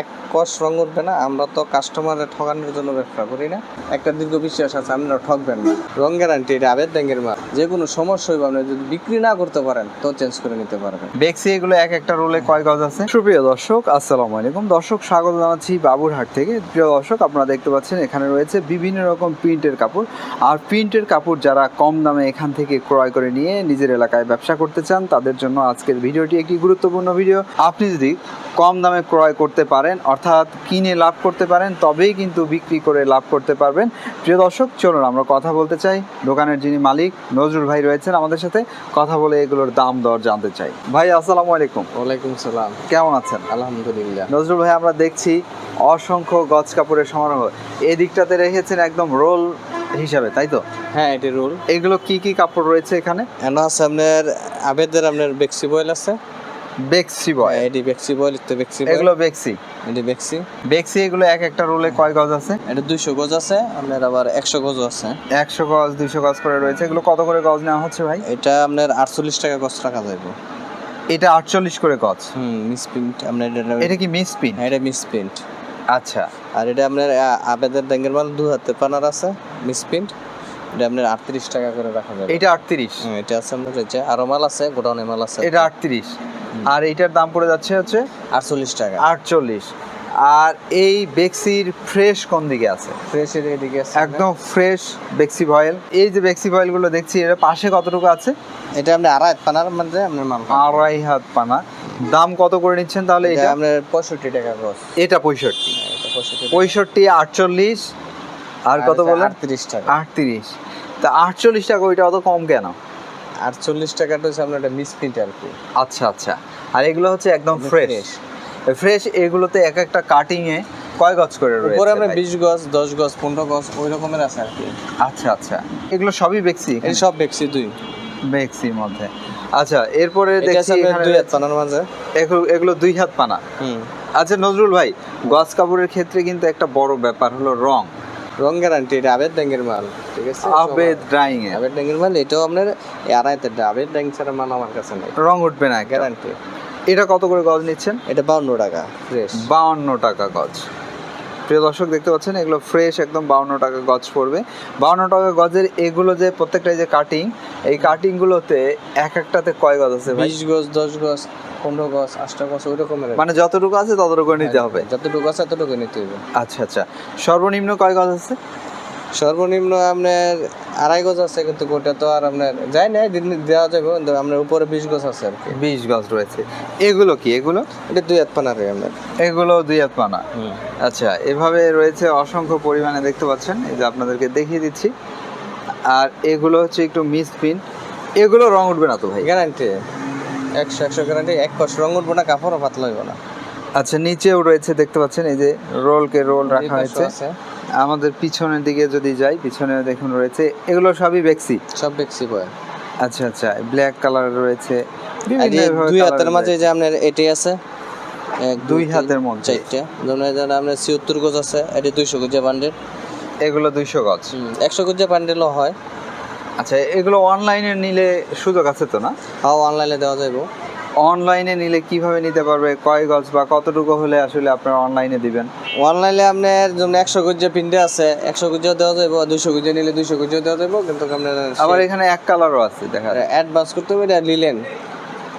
এক কষ রং উঠবে না আমরা তো কাস্টমারের ঠকানোর জন্য ব্যবসা করি না। একটা দীর্ঘ বিশ্বাস আছে আপনারা ঠকবেন না। রং গ্যারান্টি এটা আবেদ ব্যাংকের মাল। যে কোনো সমস্যা হইবে আপনি যদি বিক্রি না করতে পারেন তো চেঞ্জ করে নিতে পারবেন। বেক্সি এগুলো এক একটা রোলে কয় গজ আছে? সুপ্রিয় দর্শক আসসালামু আলাইকুম। দর্শক স্বাগত জানাচ্ছি বাবুরহাট থেকে। প্রিয় দর্শক আপনারা দেখতে পাচ্ছেন এখানে রয়েছে বিভিন্ন রকম প্রিন্টের কাপড়। আর প্রিন্টের কাপড় যারা কম দামে এখান থেকে ক্রয় করে নিয়ে নিজের এলাকায় ব্যবসা করতে চান তাদের জন্য আজকের ভিডিওটি একটি গুরুত্বপূর্ণ ভিডিও। আপনি যদি কম দামে ক্রয় করতে পারেন অর্থাৎ কিনে লাভ করতে পারেন তবেই কিন্তু বিক্রি করে লাভ করতে পারবেন। প্রিয় দর্শক চলুন আমরা কথা বলতে চাই। দোকানের যিনি মালিক নজরুল ভাই রয়েছেন আমাদের সাথে কথা বলে এগুলোর দাম দর জানতে চাই। ভাই আসসালামু আলাইকুম। ওয়ালাইকুম সালাম। কেমন আছেন? আলহামদুলিল্লাহ। নজরুল ভাই আমরা দেখছি অসংখ্য গজ কাপড়ের সমারোহ। এই দিকটাতে রেখেছেন একদম রোল হিসাবে তাই তো? হ্যাঁ এটি রোল। এগুলো কি কি কাপড় রয়েছে এখানে? আপনার আবেদের আপনার বেক্সি বয়েল আছে। বেক্সি বয় এটি বেক্সি বয়েল তো বেক্সি এগুলো বেক্সি এটি বেক্সি বেক্সি এগুলো এক একটা রোলে কয় গজ আছে? এটা দুইশো গজ আছে আপনার আবার একশো গজ আছে। একশো গজ দুইশো গজ করে রয়েছে। এগুলো কত করে গজ নেওয়া হচ্ছে ভাই? এটা আপনার আটচল্লিশ টাকা গজ রাখা যাবে এটা আটচল্লিশ করে গজ। হুম মিস প্রিন্ট আপনার এটা এটা কি মিস পিন হ্যাঁ, এটা মিস প্রিন্ট আচ্ছা। আর এটা আপনার আবেদের ব্যাংকের মাল দু হাতে পানার আছে মিস প্রিন্ট এটা আপনার আটত্রিশ টাকা করে রাখা যাবে। এটা আটত্রিশ। এটা আছে আপনার আরও মাল আছে গোডাউনে মাল আছে। এটা আটত্রিশ। আর এইটার দাম পড়ে যাচ্ছে হচ্ছে আটচল্লিশ টাকা। আটচল্লিশ। আর এই বেক্সির ফ্রেশ কোন দিকে আছে? ফ্রেশের এদিকে আছে। একদম ফ্রেশ বেক্সি ভয়েল। এই যে বেক্সি ভয়েলগুলো দেখছি এর পাশে কতটুকু আছে? এটা আপনি আড়াই পানার মধ্যে আপনার মাল আড়াই হাত পানা। দাম কত করে নিচ্ছেন তাহলে এটা আপনার পঁয়ষট্টি টাকা গজ এটা পঁয়ষট্টি। এটা পঁয়ষট্টি আটচল্লিশ। আর কত বলেন আটত্রিশ টাকা। আটত্রিশ। তা আটচল্লিশ টাকা ওইটা অত কম কেন? আটচল্লিশ টাকাটা হচ্ছে আপনার একটা মিসপ্রিন্ট আর কি। আচ্ছা আচ্ছা। আর এগুলো হচ্ছে একদম ফ্রেশ ফ্রেশ এগুলোতে এক একটা কাটিং এ কয় গজ করে রয়েছে উপরে ভাই? বিশ গজ দশ গজ পনেরো গজ ওই রকমের আছে আর কি। আচ্ছা আচ্ছা। এগুলো সবই বেক্সি এই সব বেক্সি দুই। বেক্সির মধ্যে। আচ্ছা এরপরে দেখছি এখানে দুই হাত পানার মাঝে। এগুলো এগুলো দুই হাত পানা। হুম। আচ্ছা নজরুল ভাই গজ কাপড়ের ক্ষেত্রে কিন্তু একটা বড় ব্যাপার হলো রং। রং গ্যারান্টি এটা আবেদ ব্যাংকের মাল ঠিক আছে? আবেদ ড্রাইং এ আবেদ ব্যাংকের মাল এটাও আপনার আড়াইতে আবেদ ব্যাংক ছাড়া মাল আমার কাছে নাই। রং উঠবে না গ্যারান্টি। এটা কত করে গজ নিচ্ছেন? এটা বাউন্ন টাকা ফ্রেশ বাউন্ন টাকা গজ। প্রিয় দর্শক দেখতে পাচ্ছেন এগুলো ফ্রেশ একদম বাউন্ন টাকা গজ পড়বে। বাউন্ন টাকা গজের এগুলো যে প্রত্যেকটা যে কাটিং এই কাটিং গুলোতে এক একটাতে কয় গজ আছে বিশ গজ দশ গজ পনেরো গজ আটটা গজ ওই রকমের মানে যতটুকু আছে ততটুকু নিতে হবে। যতটুকু আছে ততটুকু নিতে হবে। আচ্ছা আচ্ছা। সর্বনিম্ন কয় গজ আছে? সর্বনিম্ন আপনার আড়াই গজ আছে কিন্তু ওটা তো আর আপনার যাই না দিন দেওয়া যাবে কিন্তু আপনার উপরে বিশ গজ আছে আর কি। বিশ গজ রয়েছে। এগুলো কি? এগুলো? এটা দুই হাত পানারে আপনার। এগুলো দুই হাত পানা। আচ্ছা এভাবে রয়েছে অসংখ্য পরিমাণে দেখতে পাচ্ছেন এই যে আপনাদেরকে দেখিয়ে দিচ্ছি। আর এগুলো হচ্ছে একটু মিস পিন এগুলো রং উঠবে না তো ভাই? গ্যারান্টি একশো একশো গ্যারান্টি এক কষ রং উঠবো না কাপড়ও পাতলা হইব না। আচ্ছা নিচেও রয়েছে দেখতে পাচ্ছেন এই যে রোলকে রোল রাখা হয়েছে। আমাদের পিছনের দিকে যদি যাই পিছনে দেখুন রয়েছে এগুলো সবই বেক্সি সব বেক্সি বয় আচ্ছা আচ্ছা ব্ল্যাক কালার রয়েছে দুই হাতের মাঝে যে আপনার এটি আছে এক দুই হাতের মধ্যে? চারটা। যেমন আপনার ছিয়াত্তর গজ আছে এটি দুইশো গজা বান্ডেল এগুলো দুইশো গজ। একশো গজা বান্ডেলও হয়। আচ্ছা এগুলো অনলাইনে নিলে সুযোগ আছে তো না? তাও অনলাইনে দেওয়া যাবে অনলাইনে নিলে কীভাবে নিতে পারবে? কয় গজ বা কতটুকু হলে আসলে আপনারা অনলাইনে দিবেন? অনলাইনে আপনার যেমন একশো গজা পিন্ডে আছে একশো গজাও দেওয়া যাবে দুইশো গজা নিলে দুইশো গজাও দেওয়া যাবে কিন্তু আপনার আবার এখানে এক কালারও আছে দেখা অ্যাডভান্স করতে হবে এটা নিলেন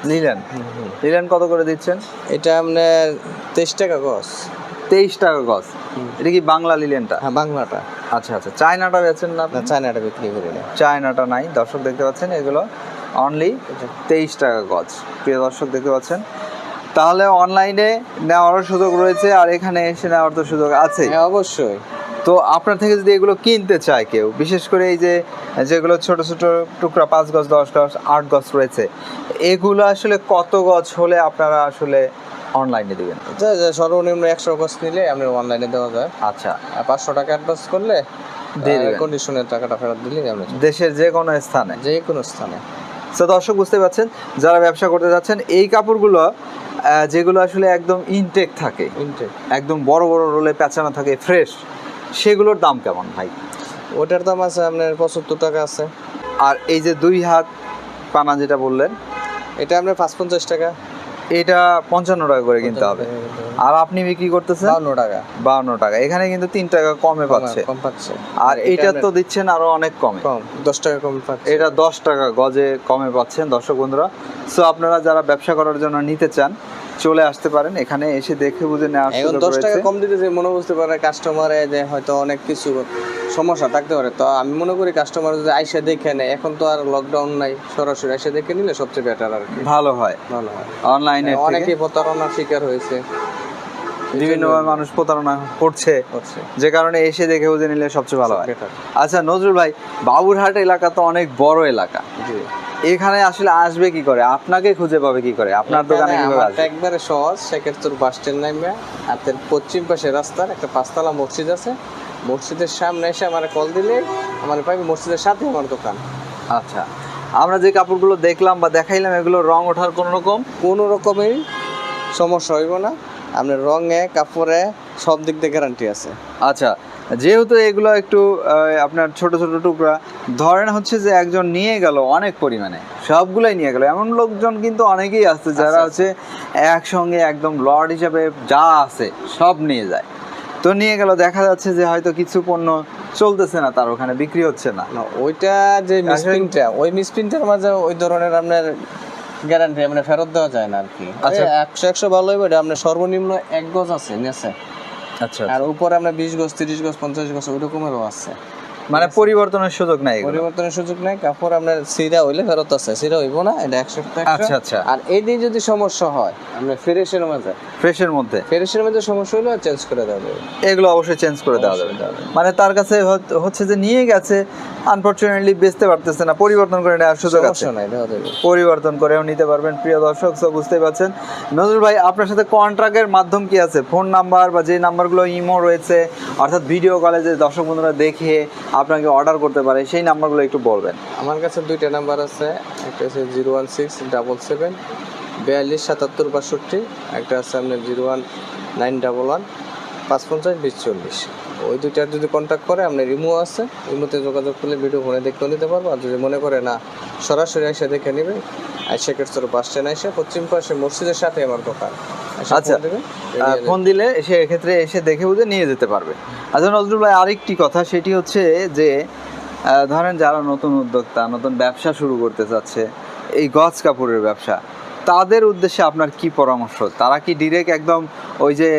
নিলেন নিলেন কত করে দিচ্ছেন? এটা আপনার তেইশ টাকা গজ। তেইশ টাকা গজ? এটা কি বাংলা লিলেনটা হ্যাঁ বাংলাটা। আচ্ছা আচ্ছা। চায়নাটা বেচেন না আপনি? না চায়নাটা বিক্রি করি না। চায়নাটা নাই। দর্শক দেখতে পাচ্ছেন এগুলো অনলি তেইশ টাকা গজ। প্রিয় দর্শক দেখতে পাচ্ছেন? তাহলে অনলাইনে নেওয়ারও সুযোগ রয়েছে আর এখানে এসে নেওয়ার তো সুযোগ আছে হ্যাঁ অবশ্যই। তো আপনার থেকে যদি এগুলো কিনতে চায় কেউ বিশেষ করে এই যে যেগুলো ছোট ছোট টুকরা পাঁচ গজ দশ গজ আট গজ রয়েছে এগুলো আসলে কত গজ হলে আপনারা আসলে অনলাইনে দিবেন? সর্বনিম্ন একশো গজ নিলে আপনার অনলাইনে দেওয়া যায়। আচ্ছা। পাঁচশো টাকা অ্যাডভান্স করলে কন্ডিশনের টাকাটা ফেরত দিলে আপনি দেশের যে কোনো স্থানে। যে কোনো স্থানে। তো দর্শক বুঝতে পারছেন যারা ব্যবসা করতে যাচ্ছেন এই কাপড়গুলো যেগুলো আসলে একদম ইনটেক থাকে ইনটেক একদম বড় বড় রোলে প্যাঁচানো থাকে ফ্রেশ সেগুলোর দাম কেমন ভাই? ওটার দাম আছে আপনার পঁচাত্তর টাকা আছে। আর এই যে দুই হাত পানা যেটা বললেন এটা আপনার পাঁচ পঞ্চাশ টাকা। এটা পঞ্চান্ন টাকা করে কিনতে হবে। আর আপনি বিক্রি করতেছেন? বাউন্ন টাকা। বাউন্ন টাকা। এখানে কিন্তু তিন টাকা কমে পাচ্ছে। কম পাচ্ছে। আর এটা তো দিচ্ছেন আরও অনেক কমে। কম দশ টাকা কম পাচ্ছে। এটা দশ টাকা গজে কমে পাচ্ছেন দর্শক বন্ধুরা। সো আপনারা যারা ব্যবসা করার জন্য নিতে চান চলে আসতে পারেন এখানে এসে দেখে বুঝে নেওয়া এখন দশ টাকা কম দিতে যে মনে বুঝতে পারে কাস্টমারে যে হয়তো অনেক কিছু সমস্যা থাকতে পারে। তো আমি মনে করি কাস্টমার যদি আইসা দেখে নেয় এখন তো আর লকডাউন নাই সরাসরি আইসা দেখে নিলে সবচেয়ে বেটার আর কি। ভালো হয়। ভালো হয়। অনলাইনে অনেকে প্রতারণার শিকার হয়েছে। বিভিন্নভাবে মানুষ প্রতারণা করছে। যে কারণে এসে দেখে বুঝে নিলে সবচেয়ে ভালো হয়। আচ্ছা নজরুল ভাই বাবুরহাট এলাকা তো অনেক বড় এলাকা। এখানে আসলে আসবে কি করে? আপনাকে খুঁজে পাবে কি করে? আপনার দোকানে একবারে সহজ সেক্ষেত্রে বাস স্ট্যান্ড নামবে হাতের পশ্চিম পাশে রাস্তার একটা পাঁচতলা মসজিদ আছে। মসজিদের সামনে এসে আমার কল দিলে আমার পাইবে মসজিদের সাথে আমার দোকান। আচ্ছা আমরা যে কাপড়গুলো দেখলাম বা দেখাইলাম এগুলো রং ওঠার কোনো রকম? কোনো রকমেরই সমস্যা হইব না। আপনার রঙে কাপড়ে সব দিক দিয়ে গ্যারান্টি আছে। আচ্ছা যেহেতু এগুলো একটু আপনার ছোট ছোট টুকরা ধরেন হচ্ছে যে একজন নিয়ে গেল অনেক পরিমাণে সবগুলাই নিয়ে গেল। এমন লোকজন কিন্তু অনেকেই আছে যারা আছে, হচ্ছে একসঙ্গে একদম লর্ড হিসাবে যা আছে সব নিয়ে যায়। তো নিয়ে গেল দেখা যাচ্ছে যে হয়তো কিছু পণ্য চলতেছে না তার ওখানে বিক্রি হচ্ছে না। না ওইটা যে মিসপ্রিন্টটা ওই মিসপ্রিন্টের মাঝে ওই ধরনের আপনার গ্যারান্টি মানে ফেরত দেওয়া যায় না আর কি। আচ্ছা। আচ্ছা একশো একশো ভালো হইবে এটা আপনার সর্বনিম্ন এক গজ আছে নেছে আচ্ছা আর উপরে আমরা বিশ গজ তিরিশ গজ পঞ্চাশ গজ ওই রকমেরও আছে। মানে পরিবর্তনের সুযোগ নাই পরিবর্তনের সুযোগ নাই কাপড় আপনার সিরা হইলে ফেরত আছে সিরা হইব না এটা একশো আচ্ছা আচ্ছা। আর এই দিয়ে যদি সমস্যা হয় আপনার ফ্রেশের মাঝে ফ্রেশের মধ্যে। ফ্রেশের মধ্যে সমস্যা হইলে চেঞ্জ করে দেবে এগুলো অবশ্যই চেঞ্জ করে দেওয়া যাবে। মানে তার কাছে হচ্ছে যে নিয়ে গেছে আনফরচুনেটলি বেচতে পারতেছে না পরিবর্তন করে নেওয়ার সুযোগ আছে। দেওয়া যাবে। পরিবর্তন করেও নিতে পারবেন প্রিয় দর্শক সব বুঝতে পারছেন। নজরুল ভাই আপনার সাথে কন্ট্রাক্টের মাধ্যম কি আছে? ফোন নাম্বার বা যে নাম্বারগুলো ইমো রয়েছে অর্থাৎ ভিডিও কলে যে দর্শক বন্ধুরা দেখে আপনাকে অর্ডার করতে পারে, সেই নাম্বারগুলো একটু বলবেন। আমার কাছে দুইটা নাম্বার আছে, একটা আছে zero one six double seven, বিয়াল্লিশ সাতাত্তর বাষট্টি, একটা আছে আপনার zero one nine double one পাঁচ পঞ্চাশ বিশ চল্লিশ। ওই দুইটার যদি কন্ট্যাক্ট করে, আপনার ইমো আছে, ইমোতে যোগাযোগ করলে ভিডিও ফোনে দেখতেও নিতে পারব। আর যদি মনে করে না, সরাসরি এসে দেখে নেবে আর সেক্ষেত্রে বাস স্ট্যান্ড এসে পশ্চিম পাশে মসজিদের সাথে আমার দোকান। আচ্ছা। ফোন দিলে সে এক্ষেত্রে এসে দেখে বুঝে নিয়ে যেতে পারবে। আচ্ছা নজরুল ভাই আরেকটি কথা সেটি হচ্ছে যে ধরেন যারা নতুন উদ্যোক্তা নতুন ব্যবসা শুরু করতে চাচ্ছে এই গজ কাপড়ের ব্যবসা তাদের উদ্দেশ্যে আপনার কি পরামর্শ? তারা কি ডিরেক্ট একদম ওই যে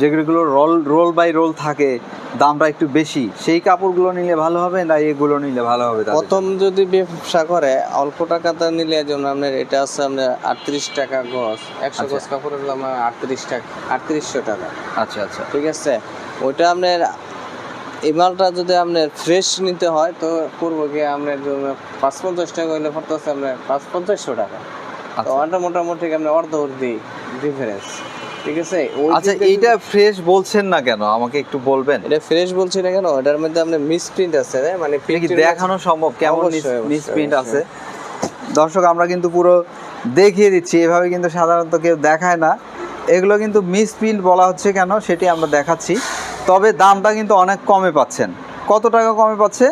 যেগুলো রোল রোল বাই রোল থাকে দামটা একটু বেশি সেই কাপড়গুলো নিলে ভালো হবে না এগুলো নিলে ভালো হবে প্রথম যদি ব্যবসা করে অল্প টাকাতে নিলে যেমন আপনার এটা আছে আপনার আটত্রিশ টাকা গজ একশো আচ্ছা। গজ কাপড়ের দাম আটত্রিশ টাকা আটত্রিশশো টাকা। আচ্ছা আচ্ছা। ঠিক আছে? ওইটা আপনার এই মালটা যদি আপনার ফ্রেশ নিতে হয় তো করব কি আপনার জন্য পাঁচ পঞ্চাশ টাকা হইলে পড়তেছে আপনার পাঁচ পঞ্চাশশো টাকা। তো আচ্ছা। ওটা মোটামুটি আপনার অর্ধ অর্ধি ডিফারেন্স ঠিক আছে? আচ্ছা এইটা ফ্রেশ বলছেন না কেন? আমাকে একটু বলবেন। এটা ফ্রেশ বলছি না কেন? এটার মধ্যে আপনার মিসপ্রিন্ট আছে রে, মানে কি দেখানো সম্ভব? কেমন মিসপ্রিন্ট আছে? দর্শক আমরা কিন্তু পুরো দেখিয়ে দিচ্ছি। এভাবে কিন্তু সাধারণত কেউ দেখায় না। এগুলো কিন্তু মিসপ্রিন্ট বলা হচ্ছে কেন? সেটি আমরা দেখাচ্ছি। তবে দামটা কিন্তু অনেক কমে পাচ্ছেন। কত টাকা কমে পাচ্ছে?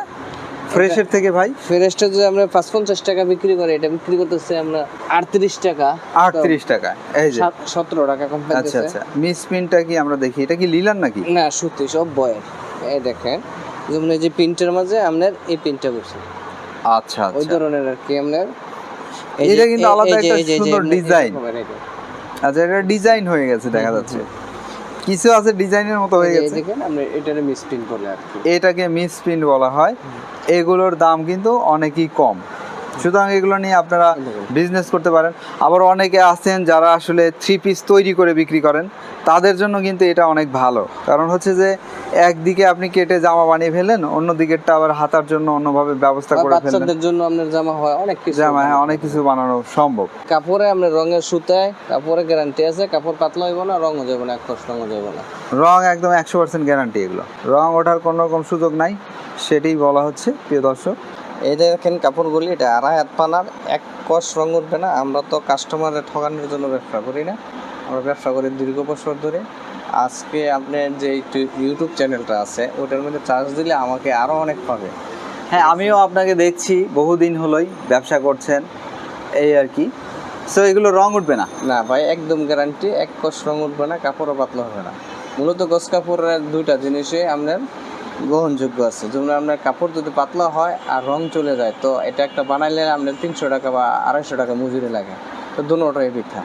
ফ্রেশের থেকে ভাই? ফ্রেশটা যদি আমরা পাঁচ পঞ্চাশ টাকা বিক্রি করে এটা বিক্রি করতেছে আমরা আটত্রিশ টাকা। আটত্রিশ টাকা এই যে। সতেরো টাকা কম আচ্ছা আচ্ছা। মিসপ্রিন্টটা কি আমরা দেখি? এটা কি লিলার নাকি? না সত্যি সব বয়ের। এই দেখেন যেমন এই যে প্রিন্টের মাঝে আপনার এই প্রিন্টটা করছে। আচ্ছা ওই আচ্ছা ধরনের আর কি আপনার। এটা কিন্তু আলাদা একটা সুন্দর ডিজাইন। আচ্ছা এটা ডিজাইন হয়ে গেছে দেখা যাচ্ছে। কিছু আছে ডিজাইনের মতো হয়ে গেছে। দেখেন আমরা এটারে মিসপ্রিন্ট বলে আর কি। এটাকে মিসপ্রিন্ট বলা হয়। এগুলোর দাম কিন্তু অনেকই কম। সুতরাং এগুলো নিয়ে আপনারা বিজনেস করতে পারেন। আবার অনেকে আছেন যারা আসলে থ্রি পিস তৈরি করে বিক্রি করেন তাদের জন্য কিন্তু এটা অনেক ভালো। কারণ হচ্ছে যে একদিকে আপনি কেটে জামা বানিয়ে ফেলেন অন্য দিকেরটা আবার হাতার জন্য অন্যভাবে ব্যবস্থা করে ফেললেন। বাচ্চাদের জন্য আপনার জামা হয় অনেক কিছু। জামা হ্যাঁ অনেক কিছু বানানো সম্ভব। কাপড়ে আপনার রঙের সুতায় কাপড়ে গ্যারান্টি আছে কাপড় পাতলা হইব না রঙও যাবে না এক রঙও যাবে না। রং একদম একশো পার্সেন্ট গ্যারান্টি এগুলো। রং ওঠার কোনো রকম সুযোগ নাই সেটাই বলা হচ্ছে প্রিয় দর্শক। এই দেখেন কাপড়গুলি, এটা আড়াই হাত পানার, এক কষ রঙ উঠবে না। আমরা তো কাস্টমারের ঠকানোর জন্য ব্যবসা করি না। আমরা ব্যবসা করি দীর্ঘ বছর ধরে। আজকে আপনার যে ইউটিউব- চ্যানেলটা আছে, ওটার মধ্যে চার্জ দিলে আমাকে আরও অনেক পাবে। হ্যাঁ আমিও আপনাকে দেখছি, বহুদিন হলোই ব্যবসা করছেন, এই আর কি। সো এগুলো রং উঠবে না? না ভাই, একদম গ্যারান্টি এক কষ রং উঠবে না, কাপড়ও পাতলা হবে না। মূলত গস কাপড়ের দুইটা জিনিসই আপনার গ্রহণযোগ্য আছে। যেমন আপনার কাপড় যদি পাতলা হয় আর রং চলে যায়, তো এটা একটা বানাইলে আপনার তিনশো টাকা বা আড়াইশো টাকা মজুরি লাগে। তো দুটোটাই বৃথা।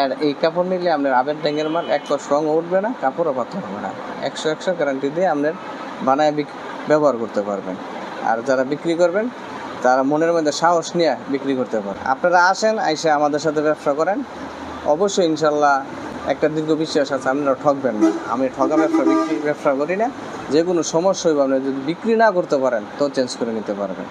আর এই কাপড় নিলে আপনার আবের ড্যাঙ্গের মাল এক কষ রং উঠবে না, কাপড়ও পাতলা হবে না। একশো একশো গ্যারান্টি দিয়ে আপনার বানায় ব্যবহার করতে পারবেন। আর যারা বিক্রি করবেন, তারা মনের মধ্যে সাহস নিয়ে বিক্রি করতে পারে আপনারা আসেন, আইসে আমাদের সাথে ব্যবসা করেন। অবশ্যই ইনশাল্লাহ একটা দীর্ঘ বিশ্বাস আছে, আপনারা ঠকবেন না। আমি ঠকা ব্যবসা বিক্রি ব্যবসা করি না। যে কোনো সমস্যা হবে আপনি যদি বিক্রি না করতে পারেন, তো চেঞ্জ করে নিতে পারবেন।